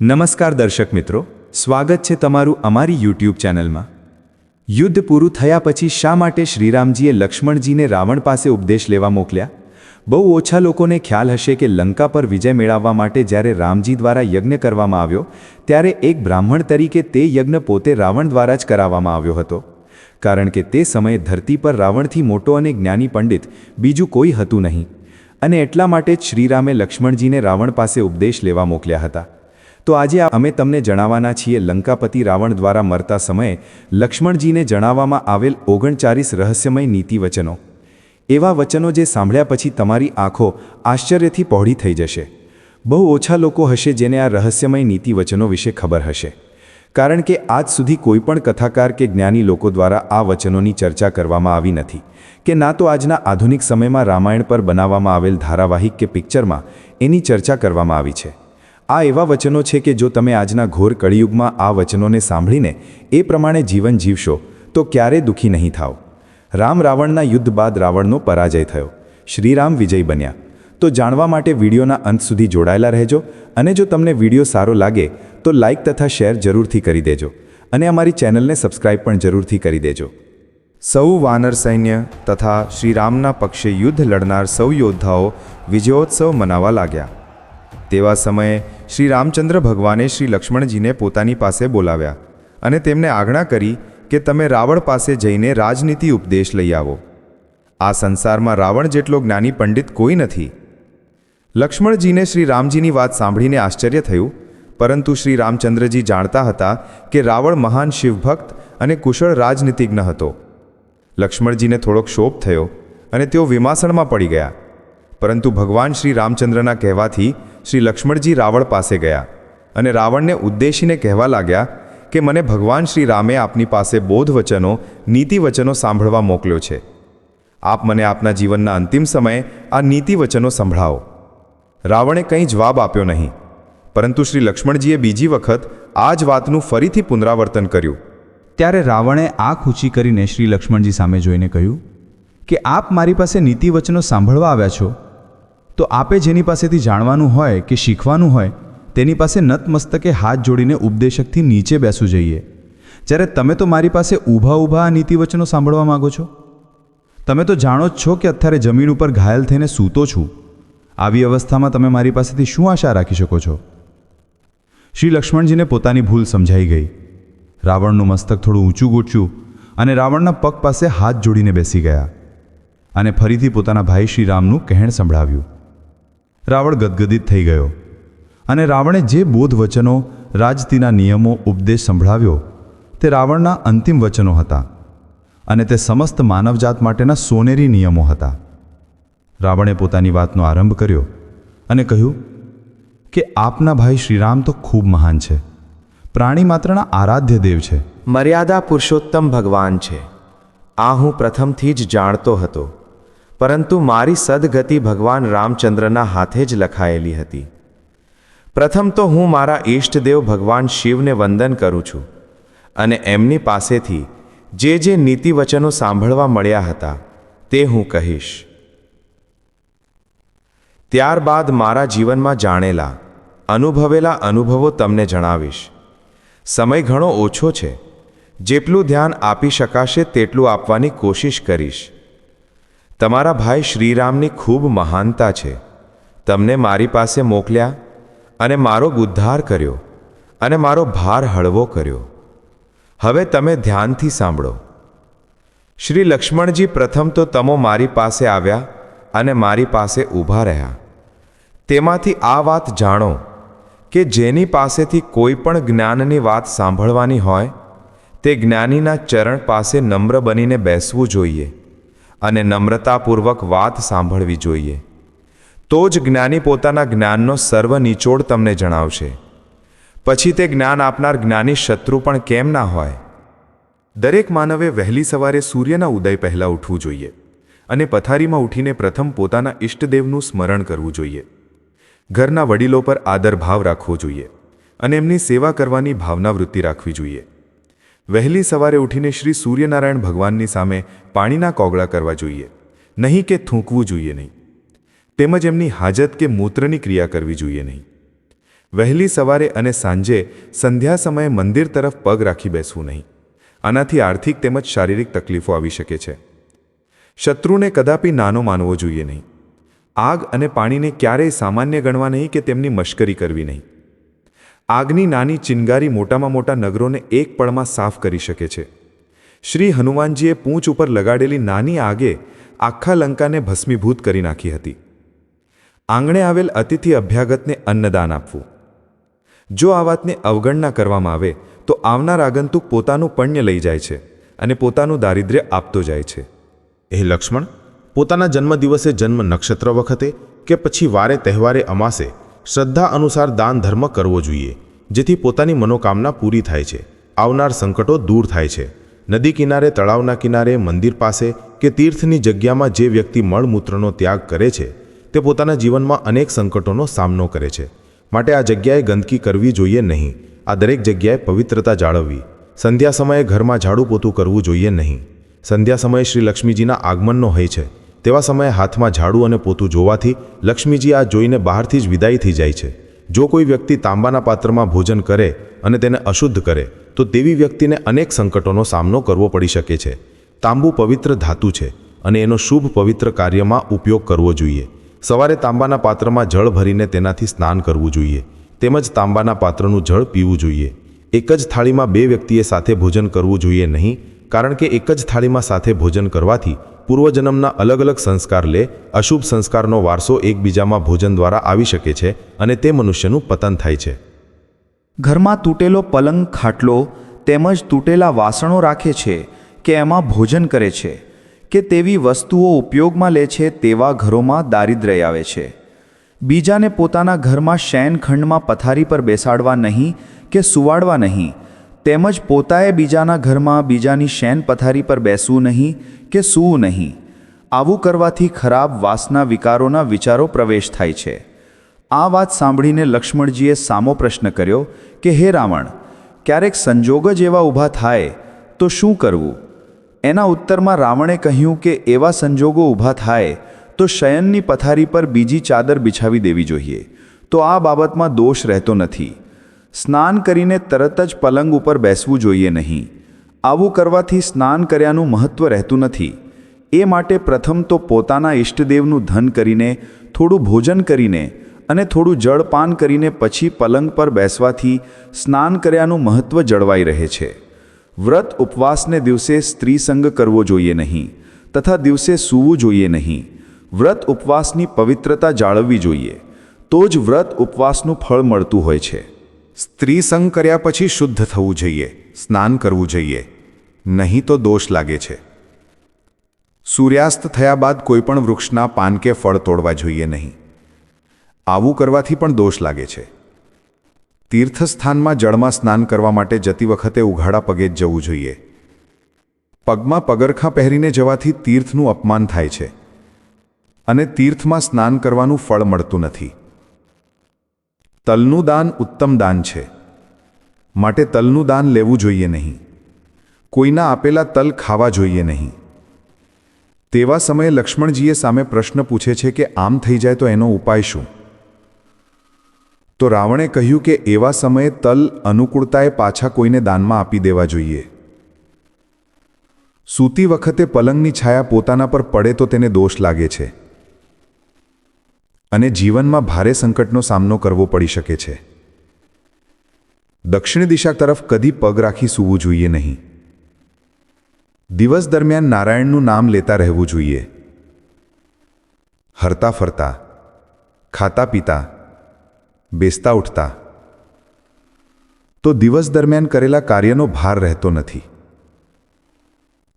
નમસ્કાર દર્શક મિત્રો, સ્વાગત છે તમારું અમારી યુટ્યુબ ચેનલમાં. યુદ્ધ પૂરું થયા પછી શા માટે શ્રીરામજીએ લક્ષ્મણજીને રાવણ પાસે ઉપદેશ લેવા મોકલ્યા? બહુ ઓછા લોકોને ખ્યાલ હશે કે લંકા પર વિજય મેળવવા માટે જ્યારે રામજી દ્વારા યજ્ઞ કરવામાં આવ્યો, ત્યારે એક બ્રાહ્મણ તરીકે તે યજ્ઞ પોતે રાવણ દ્વારા જ કરાવવામાં આવ્યો હતો. કારણ કે તે સમયે ધરતી પર રાવણથી મોટો અને જ્ઞાની પંડિત બીજું કોઈ હતું નહીં. અને એટલા માટે જ શ્રીરામે લક્ષ્મણજીને રાવણ પાસે ઉપદેશ લેવા મોકલ્યા હતા. તો આજે અમે તમને જણાવવાના છીએ લંકાપતિ રાવણ દ્વારા મરતા સમયે લક્ષ્મણજીને જણાવવામાં આવેલ ઓગણચાલીસ રહસ્યમય નીતિ વચનો એવા વચનો જે સાંભળ્યા પછી તમારી આંખો આશ્ચર્યથી પહોળી થઈ જશે. બહુ ઓછા લોકો હશે જેને આ રહસ્યમય નીતિ વચનો વિશે ખબર હશે. કારણ કે આજ સુધી કોઈપણ કથાકાર કે જ્ઞાની લોકો દ્વારા આ વચનોની ચર્ચા કરવામાં આવી નથી. કે ના તો આજના આધુનિક સમયમાં રામાયણ પર બનાવવામાં આવેલ ધારાવાહિક કે પિક્ચરમાં એની ચર્ચા કરવામાં આવી છે. આ એવા વચનો છે કે જો તમે આજના ઘોર કળિયુગમાં આ વચનોને સાંભળીને એ પ્રમાણે જીવન જીવશો, તો ક્યારે દુઃખી નહીં થાવ રામ રાવણના યુદ્ધ બાદ રાવણનો પરાજય થયો. શ્રીરામ વિજય બન્યા. તો જાણવા માટે વિડીયોના અંત સુધી જોડાયેલા રહેજો અને જો તમને વીડિયો સારો લાગે, તો લાઇક તથા શેર જરૂરથી કરી દેજો અને અમારી ચેનલને સબસ્ક્રાઇબ પણ જરૂરથી કરી દેજો. સૌ વાનર સૈન્ય તથા શ્રીરામના પક્ષે યુદ્ધ લડનાર સૌ યોદ્ધાઓ વિજયોત્સવ મનાવવા લાગ્યા. તેવા સમયે શ્રી રામચંદ્ર ભગવાને શ્રી લક્ષ્મણજીને પોતાની પાસે બોલાવ્યા અને તેમને આજ્ઞા કરી કે તમે રાવણ પાસે જઈને રાજનીતિ ઉપદેશ લઈ આવો. આ સંસારમાં રાવણ જેટલો જ્ઞાની પંડિત કોઈ નથી. લક્ષ્મણજીને શ્રી રામજીની વાત સાંભળીને આશ્ચર્ય થયું, પરંતુ શ્રી રામચંદ્રજી જાણતા હતા કે રાવણ મહાન શિવભક્ત અને કુશળ રાજનીતિજ્ઞ હતો. લક્ષ્મણજીને થોડોક શોભ થયો અને તેઓ વિમાસણમાં પડી ગયા. પરંતુ ભગવાન શ્રી રામચંદ્રના કહેવાથી શ્રી લક્ષ્મણજી રાવણ પાસે ગયા અને રાવણને ઉદ્દેશીને કહેવા લાગ્યા કે મને ભગવાન શ્રી રામે આપની પાસે બોધ વચનો, નીતિ વચનો સાંભળવા મોકલ્યો છે. આપ મને આપના જીવનના અંતિમ સમયે આ નીતિ વચનો સંભળાવો. રાવણે કંઈ જવાબ આપ્યો નહીં. પરંતુ શ્રી લક્ષ્મણજીએ બીજી વખત આ જ વાતનું ફરીથી પુનરાવર્તન કર્યું. ત્યારે રાવણે આંખ ઊંચી કરીને શ્રી લક્ષ્મણજી સામે જોઈને કહ્યું કે આપ મારી પાસે નીતિ વચનો સાંભળવા આવ્યા છો? તો આપે જેની પાસેથી જાણવાનું હોય કે શીખવાનું હોય, તેની પાસે નતમસ્તકે હાથ જોડીને ઉપદેશકથી નીચે બેસવું જોઈએ. જ્યારે તમે તો મારી પાસે ઊભા ઊભા આ નીતિવચનો સાંભળવા માગો છો? તમે તો જાણો જ છો કે અત્યારે જમીન ઉપર ઘાયલ થઈને સૂતો છું. આવી અવસ્થામાં તમે મારી પાસેથી શું આશા રાખી શકો છો? શ્રી લક્ષ્મણજીને પોતાની ભૂલ સમજાઈ ગઈ. રાવણનું મસ્તક થોડું ઊંચું ગૂંચ્યું અને રાવણના પગ પાસે હાથ જોડીને બેસી ગયા અને ફરીથી પોતાના ભાઈ શ્રીરામનું કહેણ સંભળાવ્યું. રાવણ ગદગદિત થઈ ગયો. અને રાવણે જે બોધ વચનો, રાજતીના નિયમો, ઉપદેશ સંભળાવ્યો, તે રાવણના અંતિમ વચનો હતા. અને તે સમસ્ત માનવજાત માટેના સોનેરી નિયમો હતા. રાવણે પોતાની વાતનો આરંભ કર્યો અને કહ્યું કે આપના ભાઈ શ્રીરામ તો ખૂબ મહાન છે. પ્રાણી માત્રના આરાધ્ય દેવ છે. મર્યાદા પુરુષોત્તમ ભગવાન છે. આ હું પ્રથમથી જ જાણતો હતો. પરંતુ મારી સદગતિ ભગવાન રામચંદ્રના હાથે જ લખાયેલી હતી. પ્રથમ તો હું મારા ઈષ્ટદેવ ભગવાન શિવને વંદન કરું છું અને એમની પાસેથી જે જે નીતિવચનો સાંભળવા મળ્યા હતા તે હું કહીશ. ત્યારબાદ મારા જીવનમાં જાણેલા, અનુભવેલા અનુભવો તમને જણાવીશ. સમય ઘણો ઓછો છે. જેટલું ધ્યાન આપી શકાશે તેટલું આપવાની કોશિશ કરીશ. તમારા ભાઈ શ્રીરામની ખૂબ મહાનતા છે. તમને મારી પાસે મોકલ્યા અને મારો ઉદ્ધાર કર્યો અને મારો ભાર હળવો કર્યો. હવે તમે ધ્યાનથી સાંભળો. શ્રી લક્ષ્મણજી પ્રથમ તો તમો મારી પાસે આવ્યા અને મારી પાસે ઊભા રહ્યા. તેમાંથી આ વાત જાણો કે જેની પાસેથી કોઈ પણ જ્ઞાનની વાત સાંભળવાની હોય, તે જ્ઞાનીના ચરણ પાસે નમ્ર બનીને બેસવું જોઈએ. અને નમ્રતાપૂર્વક વાત સાંભળવી જોઈએ. તો જ જ્ઞાની પોતાના જ્ઞાનનો સર્વ નિચોડ તમને જણાવશે. પછી તે જ્ઞાન આપનાર જ્ઞાની શત્રુ પણ કેમ ના હોય? દરેક માનવે વહેલી સવારે સૂર્યના ઉદય પહેલાં ઉઠવું જોઈએ અને પથારીમાં ઉઠીને પ્રથમ પોતાના ઇષ્ટદેવનું સ્મરણ કરવું જોઈએ. ઘરના વડીલો પર આદર ભાવ રાખવો જોઈએ અને એમની સેવા કરવાની ભાવનાવૃત્તિ રાખવી જોઈએ. વહેલી સવારે ઉઠીને શ્રી સૂર્યનારાયણ ભગવાનની સામે પાણીના કોગળા કરવા જોઈએ. નહીં કે થૂંકવું જોઈએ નહીં. તેમજ એમની હાજત કે મૂત્રની ક્રિયા કરવી જોઈએ નહીં. વહેલી સવારે અને સાંજે સંધ્યા સમયે મંદિર તરફ પગ રાખી બેસવું નહીં. આનાથી આર્થિક તેમજ શારીરિક તકલીફો આવી શકે છે. શત્રુને કદાપી નાનો માનવો જોઈએ નહીં. આગ અને પાણીને ક્યારેય સામાન્ય ગણવા નહીં કે તેમની મશ્કરી કરવી નહીં. આગની નાની ચિનગારી મોટામાં મોટા નગરોને એક પળમાં સાફ કરી શકે છે. શ્રી હનુમાનજીએ પૂંછ ઉપર લગાડેલી નાની આગે આખા લંકાને ભસ્મીભૂત કરી નાખી હતી. આંગણે આવેલ અતિથિ અભ્યાગતને અન્નદાન આપવું. જો આ વાતને અવગણના કરવામાં આવે, તો આવનાર આગંતુક પોતાનું પણ્ય લઈ જાય છે અને પોતાનું દારિદ્ર્ય આપતો જાય છે. એ લક્ષ્મણ, પોતાના જન્મદિવસે જન્મ નક્ષત્ર વખતે કે પછી વારે તહેવારે અમાસે શ્રદ્ધા અનુસાર દાન ધર્મ કરવો જોઈએ, જેથી પોતાની મનોકામના પૂરી થાય છે. આવનાર સંકટો દૂર થાય છે. નદી કિનારે, તળાવના કિનારે, મંદિર પાસે કે તીર્થની જગ્યામાં જે વ્યક્તિ મળમૂત્રનો ત્યાગ કરે છે, તે પોતાના જીવનમાં અનેક સંકટોનો સામનો કરે છે. માટે આ જગ્યાએ ગંદકી કરવી જોઈએ નહીં. આ દરેક જગ્યાએ પવિત્રતા જાળવવી. સંધ્યા સમયે ઘરમાં ઝાડુ પોતું કરવું જોઈએ નહીં. સંધ્યા સમયે શ્રી લક્ષ્મીજીના આગમનનો હોય છે. તેવા સમયે હાથમાં ઝાડુ અને પોતું જોવાથી લક્ષ્મીજી આ જોઈને બહારથી જ વિદાય થઈ જાય છે. જો કોઈ વ્યક્તિ તાંબાના પાત્રમાં ભોજન કરે અને તેને અશુદ્ધ કરે, તો તેવી વ્યક્તિને અનેક સંકટોનો સામનો કરવો પડી શકે છે. તાંબુ પવિત્ર ધાતુ છે અને એનો શુભ પવિત્ર કાર્યમાં ઉપયોગ કરવો જોઈએ. સવારે તાંબાના પાત્રમાં જળ ભરીને તેનાથી સ્નાન કરવું જોઈએ. તેમજ તાંબાના પાત્રનું જળ પીવું જોઈએ. એક જ થાળીમાં બે વ્યક્તિએ સાથે ભોજન કરવું જોઈએ નહીં, કારણ કે એક જ થાળીમાં સાથે ભોજન કરવાથી પૂર્વજન્મના અલગ અલગ સંસ્કાર લે, અશુભ સંસ્કારનો વારસો એકબીજામાં ભોજન દ્વારા આવી શકે છે અને તે મનુષ્યનું પતન થાય છે. ઘરમાં તૂટેલો પલંગ, ખાટલો તેમજ તૂટેલા વાસણો રાખે છે કે એમાં ભોજન કરે છે કે તેવી વસ્તુઓ ઉપયોગમાં લે છે તેવા ઘરોમાં દારિદ્ર્ય આવે છે. બીજાને પોતાના ઘરમાં શયનખંડમાં પથારી પર બેસાડવા નહીં કે સુવાડવા નહીં તેમજ પોતાએ બીજાના ઘરમાં બીજાની શયન પથારી પર બેસવું નહીં કે સૂવું નહીં. આવું કરવાથી ખરાબ વાસના વિકારોના વિચારો પ્રવેશ થાય છે. આ વાત સાંભળીને લક્ષ્મણજીએ સામો પ્રશ્ન કર્યો કે, હે રાવણ, ક્યારેક સંજોગ જ એવા ઊભા થાય, તો શું કરવું એના ઉત્તરમાં રાવણે કહ્યું કે, એવા સંજોગો ઊભા થાય, તો શયનની પથારી પર બીજી ચાદર બિછાવી દેવી જોઈએ. તો આ બાબતમાં દોષ રહેતો નથી. સ્નાન કરીને તરત જ પલંગ ઉપર બેસવું જોઈએ નહીં. આવું કરવાથી સ્નાન કર્યાનું મહત્ત્વ રહેતું નથી. એ માટે પ્રથમ તો પોતાના ઈષ્ટદેવનું ધન કરીને, થોડું ભોજન કરીને અને થોડું જળપાન કરીને પછી પલંગ પર બેસવાથી સ્નાન કર્યાનું મહત્ત્વ જળવાઈ રહે છે. વ્રત ઉપવાસને દિવસે સ્ત્રીસંગ કરવો જોઈએ નહીં તથા દિવસે સૂવું જોઈએ નહીં. વ્રત ઉપવાસની પવિત્રતા જાળવવી જોઈએ. તો જ વ્રત ઉપવાસનું ફળ મળતું હોય છે. સ્ત્રી સંગ કર્યા પછી શુદ્ધ થવું જોઈએ, સ્નાન કરવું જોઈએ. નહીં તો દોષ લાગે છે. સૂર્યાસ્ત થયા બાદ કોઈપણ વૃક્ષના પાન કે ફળ તોડવા જોઈએ નહીં. આવું કરવાથી પણ દોષ લાગે છે. તીર્થસ્થાનમાં જળમાં સ્નાન કરવા માટે જતી વખતે ઉઘાડા પગે જ જવું જોઈએ. પગમાં પગરખા પહેરીને જવાથી તીર્થનું અપમાન થાય છે. અને તીર્થમાં સ્નાન કરવાનું ફળ મળતું નથી. તલનું દાન ઉત્તમ દાન છે. માટે તલનું દાન લેવું જોઈએ નહીં. કોઈના આપેલા તલ ખાવા જોઈએ નહીં. તેવા સમયે લક્ષ્મણજીએ સામે પ્રશ્ન પૂછે છે કે આમ થઈ જાય તો એનો ઉપાય શું? તો રાવણે કહ્યું કે એવા સમયે તલ અનુકૂળતાએ પાછા કોઈને દાનમાં આપી દેવા જોઈએ. સૂતી વખતે પલંગની છાયા પોતાના પર પડે તો તેને દોષ લાગે છે. અને જીવનમાં ભારે સંકટનો સામનો કરવો પડી શકે છે. દક્ષિણ દિશા તરફ કદી પગ રાખી સૂવું જોઈએ નહીં. દિવસ દરમિયાન નારાયણનું નામ લેતા રહેવું જોઈએ. હરતા ફરતા, ખાતા પીતા, બેસતા ઉઠતા. તો દિવસ દરમિયાન કરેલા કાર્યનો ભાર રહેતો નથી.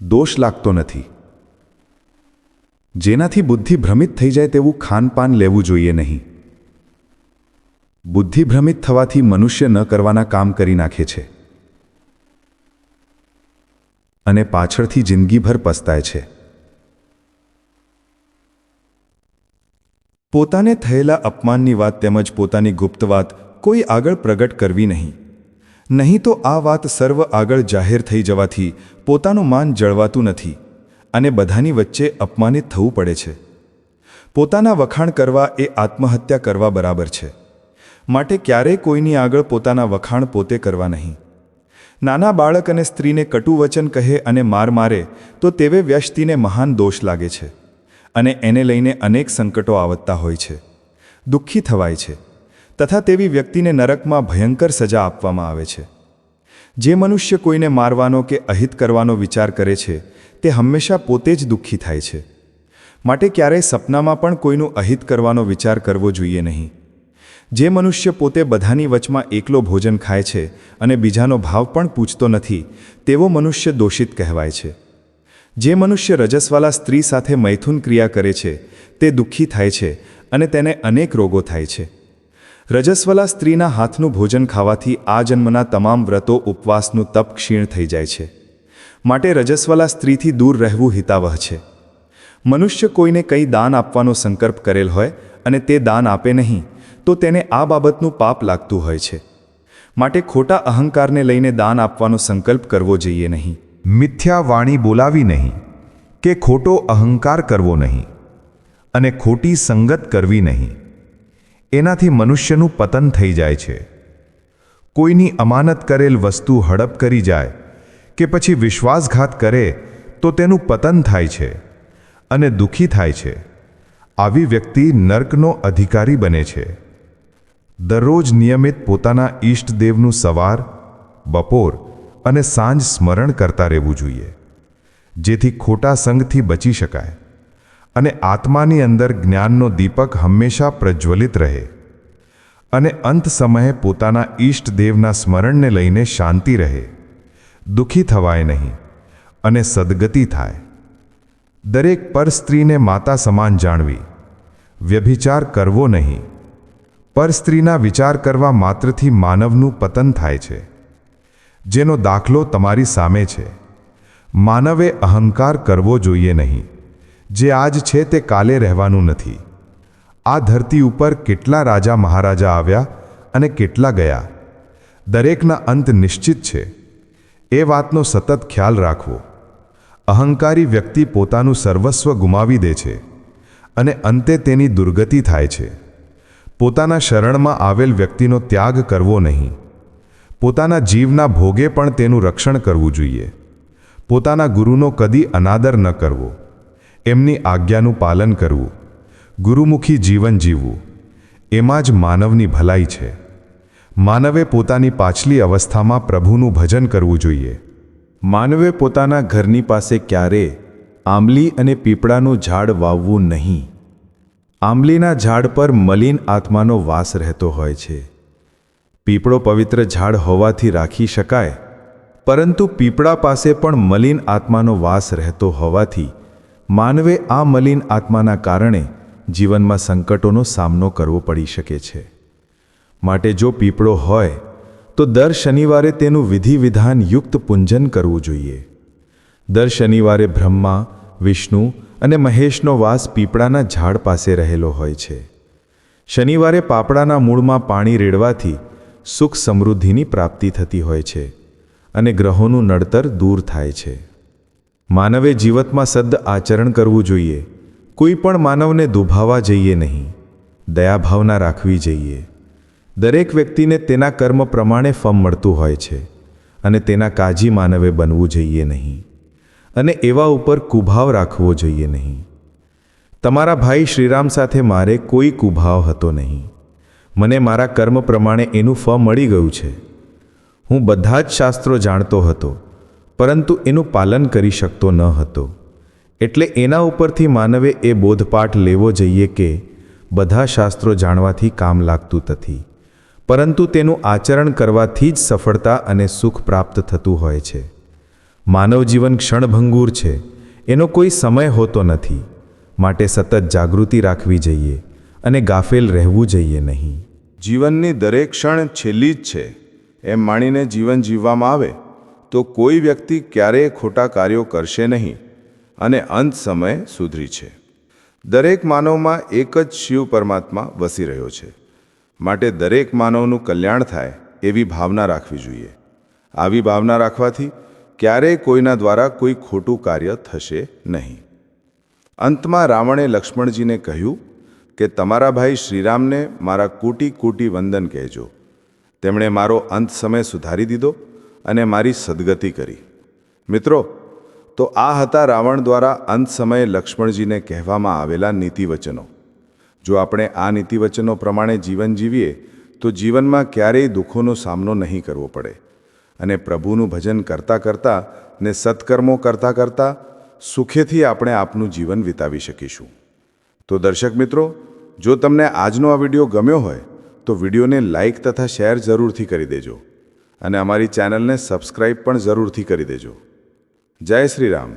દોષ લાગતો નથી. જેનાથી બુદ્ધિ ભ્રમિત થઈ જાય તેવું ખાનપાન લેવું જોઈએ નહીં. બુદ્ધિ ભ્રમિત થવાથી મનુષ્ય ન કરવાના કામ કરી નાખે છે. અને પાછળથી જિંદગીભર પસ્તાય છે. પોતાને થયેલા અપમાનની વાત તેમજ પોતાની ગુપ્ત વાત કોઈ આગળ પ્રગટ કરવી નહીં. નહીં તો આ વાત સર્વ આગળ જાહેર થઈ જવાથી પોતાનું માન જળવાતું નથી. અને બધાની વચ્ચે અપમાનિત થવું પડે છે. પોતાના વખાણ કરવા એ આત્મહત્યા કરવા બરાબર છે. માટે ક્યારેય કોઈની આગળ પોતાના વખાણ પોતે કરવા નહીં. નાના બાળક અને સ્ત્રીને કટુ વચન કહે અને માર મારે, તો તેવે વ્યક્તિને મહાન દોષ લાગે છે. અને એને લઈને અનેક સંકટો આવતા હોય છે. દુઃખી થવાય છે. તથા તેવી વ્યક્તિને નરકમાં ભયંકર સજા આપવામાં આવે છે. જે મનુષ્ય કોઈને મારવાનો કે અહિત કરવાનો વિચાર કરે છે તે હંમેશા પોતે જ દુઃખી થાય છે. માટે ક્યારેય સપનામાં પણ કોઈનું અહિત કરવાનો વિચાર કરવો જોઈએ નહીં. જે મનુષ્ય પોતે બધાની વચમાં એકલો ભોજન ખાય છે અને બીજાનો ભાવ પણ પૂછતો નથી, તેવો મનુષ્ય દોષિત કહેવાય છે. જે મનુષ્ય રજસવાલા સ્ત્રી સાથે મૈથુન ક્રિયા કરે છે, તે દુઃખી થાય છે અને તેને અનેક રોગો થાય છે. રજસ્વલા સ્ત્રીના હાથનું ભોજન ખાવાથી આ જન્મના તમામ વ્રતો ઉપવાસનું તપ ક્ષીણ થઈ જાય છે. માટે રજસ્વલા સ્ત્રીથી દૂર રહેવું હિતાવહ છે. મનુષ્ય કોઈને કંઈ દાન આપવાનો સંકલ્પ કરેલ હોય અને તે દાન આપે નહીં, તો તેને આ બાબતનું પાપ લાગતું હોય છે. માટે ખોટા અહંકારને લઈને દાન આપવાનો સંકલ્પ કરવો જોઈએ નહીં. મિથ્યા વાણી બોલાવી નહીં, કે ખોટો અહંકાર કરવો નહીં, અને ખોટી સંગત કરવી નહીં. એનાથી મનુષ્યનું પતન થઈ જાય છે. કોઈની અમાનત કરેલ વસ્તુ હડપ કરી જાય કે પછી વિશ્વાસઘાત કરે, તો તેનું પતન થાય છે અને દુઃખી થાય છે. આવી વ્યક્તિ નર્કનો અધિકારી બને છે. દરરોજ નિયમિત પોતાના ઈષ્ટદેવનું સવાર, બપોર અને સાંજ સ્મરણ કરતા રહેવું જોઈએ. જેથી ખોટા સંગથી બચી શકાય અને આત્માની અંદર જ્ઞાનનો દીપક હંમેશા પ્રજ્વલિત રહે. અને અંત સમયે પોતાના ઈષ્ટદેવના સ્મરણને લઈને શાંતિ રહે. દુઃખી થવાય નહીં અને સદગતિ થાય. દરેક પર સ્ત્રીને માતા સમાન જાણવી. વ્યભિચાર કરવો નહીં. પર સ્ત્રીના વિચાર કરવા માત્રથી માનવનું પતન થાય છે. જેનો દાખલો તમારી સામે છે. માનવે અહંકાર કરવો જોઈએ નહીં. જે આજ છે તે કાલે રહેવાનું નથી. આ ધરતી ઉપર કેટલા રાજા મહારાજા આવ્યા અને કેટલા ગયા. દરેકના અંત નિશ્ચિત છે. એ વાતનો સતત ખ્યાલ રાખવો. અહંકારી વ્યક્તિ પોતાનું સર્વસ્વ ગુમાવી દે છે અને અંતે તેની દુર્ગતિ થાય છે. પોતાના શરણમાં આવેલ વ્યક્તિનો ત્યાગ કરવો નહીં. પોતાના જીવના ભોગે પણ તેનું રક્ષણ કરવું જોઈએ. પોતાના ગુરુનો કદી અનાદર ન કરવો. એમની આજ્ઞાનું પાલન કરવું. ગુરુમુખી જીવન જીવવું. એમાં જ માનવની ભલાઈ છે. માનવે પોતાની પાછલી અવસ્થામાં પ્રભુનું ભજન કરવું જોઈએ. માનવે પોતાના ઘરની પાસે ક્યારે આંબલી અને પીપળાનું ઝાડ વાવવું નહીં. આંબલીના ઝાડ પર મલિન આત્માનો વાસ રહેતો હોય છે. પીપળો પવિત્ર ઝાડ હોવાથી રાખી શકાય, પરંતુ પીપળા પાસે પણ મલિન આત્માનો વાસ રહેતો હોવાથી માનવે આ મલિન આત્માના કારણે જીવનમાં સંકટોનો સામનો કરવો પડી શકે છે. માટે જો પીપળો હોય, તો દર શનિવારે તેનું વિધિ વિધાન યુક્ત પૂંજન કરવું જોઈએ. દર શનિવારે બ્રહ્મા, વિષ્ણુ અને મહેશનો વાસ પીપળાના ઝાડ પાસે રહેલો હોય છે. શનિવારે પાપડાના મૂળમાં પાણી રેડવાથી સુખ સમૃદ્ધિની પ્રાપ્તિ થતી હોય છે અને ગ્રહોનું નડતર દૂર થાય છે. માનવે જીવતમાં સદ્દ આચરણ કરવું જોઈએ. કોઈ પણ માનવને દુભાવા જઈએ નહીં. દયાભાવના રાખવી જોઈએ. દરેક વ્યક્તિને તેના કર્મ પ્રમાણે ફમ મળતું હોય છે અને તેના કાજી માનવે બનવું જોઈએ નહીં અને એવા ઉપર કુભાવ રાખવો જોઈએ નહીં. તમારા ભાઈ શ્રીરામ સાથે મારે કોઈ કુભાવ હતો નહીં. મને મારા કર્મ પ્રમાણે એનું ફળ મળી ગયું છે. હું બધા જ શાસ્ત્રો જાણતો હતો, પરંતુ એનું પાલન કરી શકતો ન હતો. એટલે એના ઉપરથી માનવે એ બોધપાઠ લેવો જોઈએ કે બધા શાસ્ત્રો જાણવાથી કામ લાગતું નથી. પરંતુ તેનું આચરણ કરવાથી જ સફળતા અને સુખ પ્રાપ્ત થતું હોય છે. માનવ જીવન ક્ષણભંગુર છે. એનો કોઈ સમય હોતો નથી. માટે સતત જાગૃતિ રાખવી જોઈએ અને ગાફેલ રહેવું જોઈએ નહીં. જીવનની દરેક ક્ષણ છેલ્લી જ છે. એમ માણીને જીવન જીવવામાં આવે, તો કોઈ વ્યક્તિ ક્યારેય ખોટા કાર્યો કરશે નહીં અને અંત સમય સુધરી છે. દરેક માનવમાં એક જ શિવ પરમાત્મા વસી રહ્યો છે. માટે દરેક માનવનું કલ્યાણ થાય એવી ભાવના રાખવી જોઈએ. આવી ભાવના રાખવાથી ક્યારેય કોઈના દ્વારા કોઈ ખોટું કાર્ય થશે નહીં. અંતમાં રાવણે લક્ષ્મણજીને કહ્યું કે, તમારા ભાઈ શ્રીરામને મારા કૂટી કૂટી વંદન કહેજો. તેમણે મારો અંત સમય સુધારી દીધો અને મારી સદગતિ કરી. મિત્રો, તો આ હતા રાવણ દ્વારા અંત સમયે લક્ષ્મણજીને કહેવામાં આવેલા નીતિવચનો. જો આપણે આ નીતિવચનો પ્રમાણે જીવન જીવીએ, તો જીવનમાં ક્યારેય દુઃખોનો સામનો નહીં કરવો પડે. અને પ્રભુનું ભજન કરતાં કરતાં ને સત્કર્મો કરતાં કરતાં સુખેથી આપણે આપનું જીવન વિતાવી શકીશું. તો દર્શક મિત્રો, જો તમને આજનો આ વીડિયો ગમ્યો હોય, તો વિડીયોને લાઇક તથા શેર જરૂરથી કરી દેજો. અને અમારી ચેનલને સબસ્ક્રાઇબ પણ જરૂરથી કરી દેજો. જય શ્રી રામ.